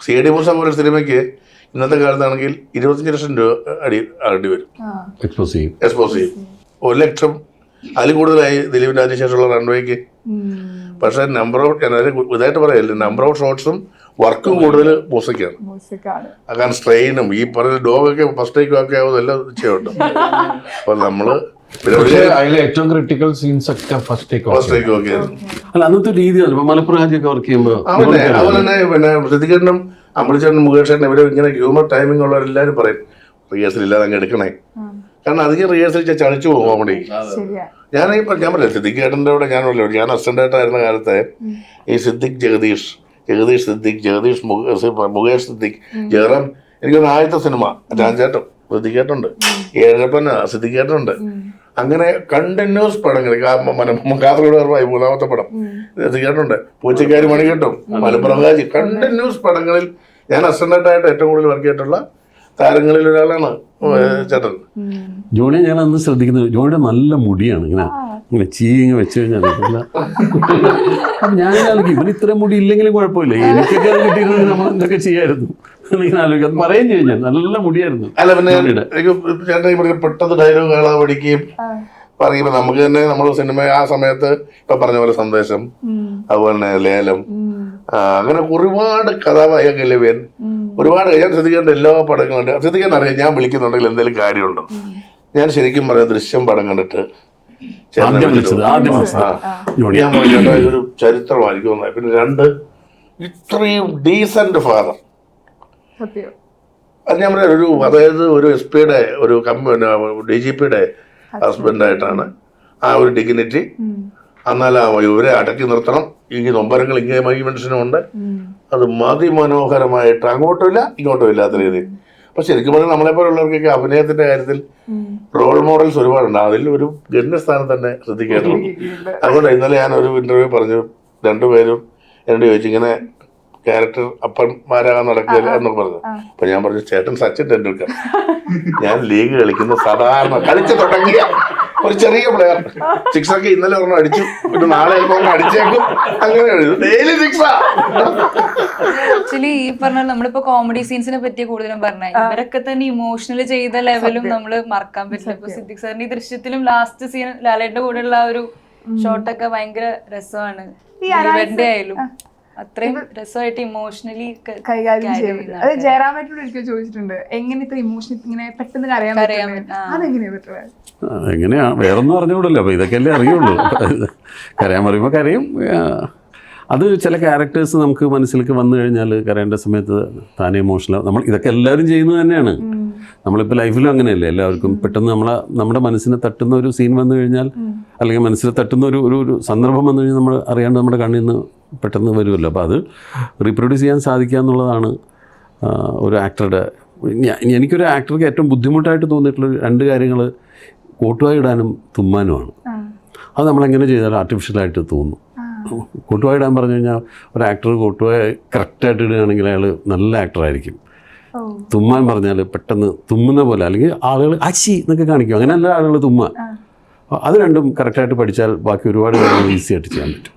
C D Musa പോലെ സിനിമയ്ക്ക് ഇന്നത്തെ കാലത്താണെങ്കിൽ ഇരുപത്തഞ്ച് ലക്ഷം രൂപ അടി അടി വരും. എക്സ്പോസ് ചെയ്യും. എക്സ്പോസ് ചെയ്യും. ഒരു ലക്ഷം. അതിൽ കൂടുതലായി ദിലീപിന്റെ അതിനുശേഷമുള്ള റൺവേക്ക് പക്ഷെ നമ്പർ ഓഫ് ഞാൻ അതിന് ഇതായിട്ട് പറയല്ലേ നമ്പർ ഓഫ് ഷോട്ട്സും വർക്കും കൂടുതൽ മൂസയ്ക്കാണ് കാരണം സ്ട്രെയിനും ഈ പറഞ്ഞ ഡോഗൊക്കെ ഫസ്റ്റ് ടേക്കും ഒക്കെ ആവുന്നതെല്ലാം എല്ലാം അപ്പം നമ്മൾ പക്ഷേ അതിലെ ഏറ്റവും ക്രിട്ടിക്കൽ സീൻസ് ഒക്കെ ഫസ്റ്റ് ടേക്ക് ഫസ്റ്റ് ടേക്കും ഒക്കെ ആയിരുന്നു അല്ല അന്നത്തെ രീതിയാണ് ഇപ്പൊ മലപ്പുറം വർക്ക് ചെയ്യുമ്പോൾ അവനെ അതുപോലെ തന്നെ പിന്നെ പ്രതികരണം അമ്പളിച്ചേട്ടനും മുകേഷേട്ടനും ഇവരെ ഇങ്ങനെ ഹ്യൂമർ ടൈമിംഗ് ഉള്ളവരെല്ലാവരും പറയും റിഹേഴ്സൽ ഇല്ലാതെ അങ്ങ് എടുക്കണേ. കാരണം അധികം റിഹേഴ്സൽ ചളിച്ചു പോകും കോമഡി ഞാൻ ഈ ഞാൻ പറയാം സിദ്ദിഖ് ഏട്ടന്റെ കൂടെ ഞാൻ പറഞ്ഞു ഞാൻ അസിസ്റ്റന്റ് ആയിട്ടായിരുന്ന കാലത്ത് ഈ സിദ്ദിഖ് ജഗദീഷ് ജഗദീഷ് സിദ്ദിഖ് ജഗദീഷ് മുകേഷ് സിദ്ദിഖ് ജയറാം. എനിക്കൊന്ന് ആദ്യത്തെ സിനിമ രാജേട്ടൻ സിദ്ധിക്കേട്ടുണ്ട് ഏഴപ്പൻ സിദ്ദിഖ് ഏട്ടനുണ്ട് അങ്ങനെ കണ്ടിന്യൂസ് പടങ്ങൾ. കാസർഗോഡ് വരുമ്പോൾ മൂന്നാമത്തെ പടം. കേട്ടുണ്ട് പൂച്ചക്കാരി മണി കിട്ടും? മലപ്പുറം കാജി. കണ്ടിന്യൂസ് പടങ്ങളിൽ ഞാൻ അസന്റായിട്ട് ഏറ്റവും കൂടുതൽ വർക്ക് ചെയ്തിട്ടുള്ള താരങ്ങളിൽ ഒരാളാണ് ചേട്ടൻ. ജോണിയെ ഞാൻ അന്ന് ശ്രദ്ധിക്കുന്നത് ജോണിയുടെ നല്ല മുടിയാണ് ഇങ്ങനെ ഇങ്ങനെ ചീങ്ങ വെച്ച് കഴിഞ്ഞാൽ അപ്പൊ ഞാൻ ആലോചിക്കും ഇവന് ഇത്ര മുടി ഇല്ലെങ്കിലും കുഴപ്പമില്ല എനിക്കൊക്കെ അത് കിട്ടിയിരുന്നെങ്കിൽ നമ്മൾ എന്തൊക്കെ ചെയ്യായിരുന്നു. എന്നിങ്ങനെ ആലോചിക്കും. അത് പറയുകയും ചെയ്യും ഞാൻ നല്ല മുടിയായിരുന്നു അല്ല പിന്നെ എനിക്ക് ചേട്ടൻ ഇവിടെ പെട്ടെന്ന് ഡയലോഗ് കേളാ പഠിക്കുകയും പറയുമ്പോൾ നമുക്ക് തന്നെ നമ്മുടെ സിനിമ ആ സമയത്ത് ഇപ്പൊ പറഞ്ഞ പോലെ സന്ദേശം അതുപോലെ തന്നെ ലേലം അങ്ങനെ ഒരുപാട് കഥാപായ ലവ്യൻ ഒരുപാട് ഞാൻ ശ്രദ്ധിക്കേണ്ട എല്ലാ പടങ്ങളുണ്ട്. ശ്രദ്ധിക്കാൻ അറിയാം ഞാൻ വിളിക്കുന്നുണ്ടെങ്കിൽ എന്തെങ്കിലും കാര്യമുണ്ടോ? ഞാൻ ശരിക്കും പറയാം ദൃശ്യം പടം കണ്ടിട്ട് ഞാൻ ഒരു ചരിത്രമായിരിക്കും പിന്നെ രണ്ട് ഇത്രയും ഡീസന്റ് ഫാദർ അത് ഞാൻ പറയാം ഒരു അതായത് ഒരു എസ് പിയുടെ ഒരു കമ്പനി ഡി ജി പിയുടെ ഹസ്ബൻഡായിട്ടാണ് ആ ഒരു ഡിഗ്നിറ്റി എന്നാൽ ആ ഇവരെ അടക്കി നിർത്തണം. ഇനി നൊമ്പരങ്ങൾ ഇങ്ങനെ ഈ മനുഷ്യനുമുണ്ട്. അത് മതിമനോഹരമായിട്ട് അങ്ങോട്ടും ഇല്ല ഇങ്ങോട്ടും ഇല്ലാത്ത രീതിയിൽ. അപ്പൊ ശരിക്കും പറഞ്ഞാൽ നമ്മളെ പോലുള്ളവർക്കൊക്കെ അഭിനയത്തിന്റെ കാര്യത്തിൽ റോൾ മോഡൽസ് ഒരുപാടുണ്ട്. അതിൽ ഒരു ഗണ്യസ്ഥാനം തന്നെ ശ്രദ്ധിക്കേണ്ടതുണ്ട്. അതുകൊണ്ട് ഇന്നലെ ഞാൻ ഒരു ഇന്റർവ്യൂ പറഞ്ഞു രണ്ടുപേരും എന്നോട് ചോദിച്ചു ഇങ്ങനെ ക്യാരക്ടർ അപ്പന്മാരാകാൻ നടക്കില്ല എന്നൊക്കെ പറഞ്ഞു. അപ്പൊ ഞാൻ പറഞ്ഞു ചേട്ടൻ സച്ചിൻ ടെണ്ടുൽക്കർ. ഞാൻ ലീഗ് കളിക്കുന്ന സാധാരണ കളിച്ചു തുടങ്ങിയ ഒരു ചെറിയ പ്ലെയർ സിക്സ് ഒക്കെ ഇന്നലെ ഒരെണ്ണം അടിച്ചു. പിന്നെ നാളെ ചിലപ്പോൾ ഒരെണ്ണം അടിച്ചേക്കും. അങ്ങനെ ഡെയിലി സിക്സാ ആക്ച്വലി ഈ പറഞ്ഞ നമ്മളിപ്പോ കോമഡി സീൻസിനെ പറ്റി കൂടുതലും പറഞ്ഞ. ഇവരൊക്കെ തന്നെ ഇമോഷണൽ ചെയ്ത ലെവലും നമ്മൾ മറക്കാൻ പറ്റില്ല. ഇപ്പൊ സിദ്ദിഖ് സാറിന്റെ ഈ ദൃശ്യത്തിലും ലാസ്റ്റ് സീൻ ലാലേട്ടന്റെ കൂടെയുള്ള ആ ഒരു ഷോട്ടൊക്കെ ഭയങ്കര രസമാണ്. ആയാലും. അത്രയും രസമായിട്ട് ഇമോഷണലി കൈകാര്യം ചെയ്യുന്നത് അത് ജയറാമേട്ടനോട് ഒരിക്കൽ ചോദിച്ചിട്ടുണ്ട് എങ്ങനെ ഇത്ര ഇമോഷൻ ഇങ്ങനെ പെട്ടെന്ന് അറിയാൻ. അതെങ്ങനെയാ പറ്റുന്നത്? എങ്ങനെയാ വേറൊന്നും അറിഞ്ഞുകൂടല്ലോ. അപ്പൊ ഇതൊക്കെയല്ലേ അറിയുള്ളൂ. കരയാൻ പറയുമ്പോൾ കരയും. അത് ചില ക്യാരക്ടേഴ്സ് നമുക്ക് മനസ്സിലേക്ക് വന്നു കഴിഞ്ഞാൽ കരയേണ്ട സമയത്ത് താനേ ഇമോഷണൽ നമ്മൾ ഇതൊക്കെ എല്ലാവരും ചെയ്യുന്നത് തന്നെയാണ്. നമ്മളിപ്പോൾ ലൈഫിലും അങ്ങനെയല്ലേ? എല്ലാവർക്കും പെട്ടെന്ന് നമ്മളെ നമ്മുടെ മനസ്സിനെ തട്ടുന്ന ഒരു സീൻ വന്നു കഴിഞ്ഞാൽ അല്ലെങ്കിൽ മനസ്സിൽ തട്ടുന്ന ഒരു ഒരു ഒരു സന്ദർഭം വന്നു കഴിഞ്ഞാൽ നമ്മൾ അറിയാണ്ട് നമ്മുടെ കണ്ണിൽ നിന്ന് പെട്ടെന്ന് വരുമല്ലോ. അപ്പോൾ അത് റീപ്രൊഡ്യൂസ് ചെയ്യാൻ സാധിക്കുക എന്നുള്ളതാണ് ഒരു ആക്ടറുടെ എനിക്കൊരു ആക്ടർക്ക് ഏറ്റവും ബുദ്ധിമുട്ടായിട്ട് തോന്നിയിട്ടുള്ള രണ്ട് കാര്യങ്ങൾ കോട്ടുവായി ഇടാനും തുമ്മാനുമാണ്. അത് നമ്മളെങ്ങനെ ചെയ്താലും ആർട്ടിഫിഷ്യലായിട്ട് തോന്നും. കോട്ടുവായി ഇടാൻ പറഞ്ഞു കഴിഞ്ഞാൽ ഒരു ആക്ടർ കോട്ടുവായി കറക്റ്റായിട്ട് ഇടുകയാണെങ്കിൽ അയാൾ നല്ല ആക്ടറായിരിക്കും തുമ്മാൻ പറഞ്ഞാൽ പെട്ടെന്ന് തുമ്മുന്ന പോലെ അല്ലെങ്കിൽ ആളുകൾ അച്ചി എന്നൊക്കെ കാണിക്കും. അങ്ങനെയല്ല ആളുകൾ തുമ്മാൻ അത് രണ്ടും കറക്റ്റായിട്ട് പഠിച്ചാൽ ബാക്കി ഒരുപാട് കാര്യങ്ങൾ ഈസി ആയിട്ട് ചെയ്യാൻ പറ്റും.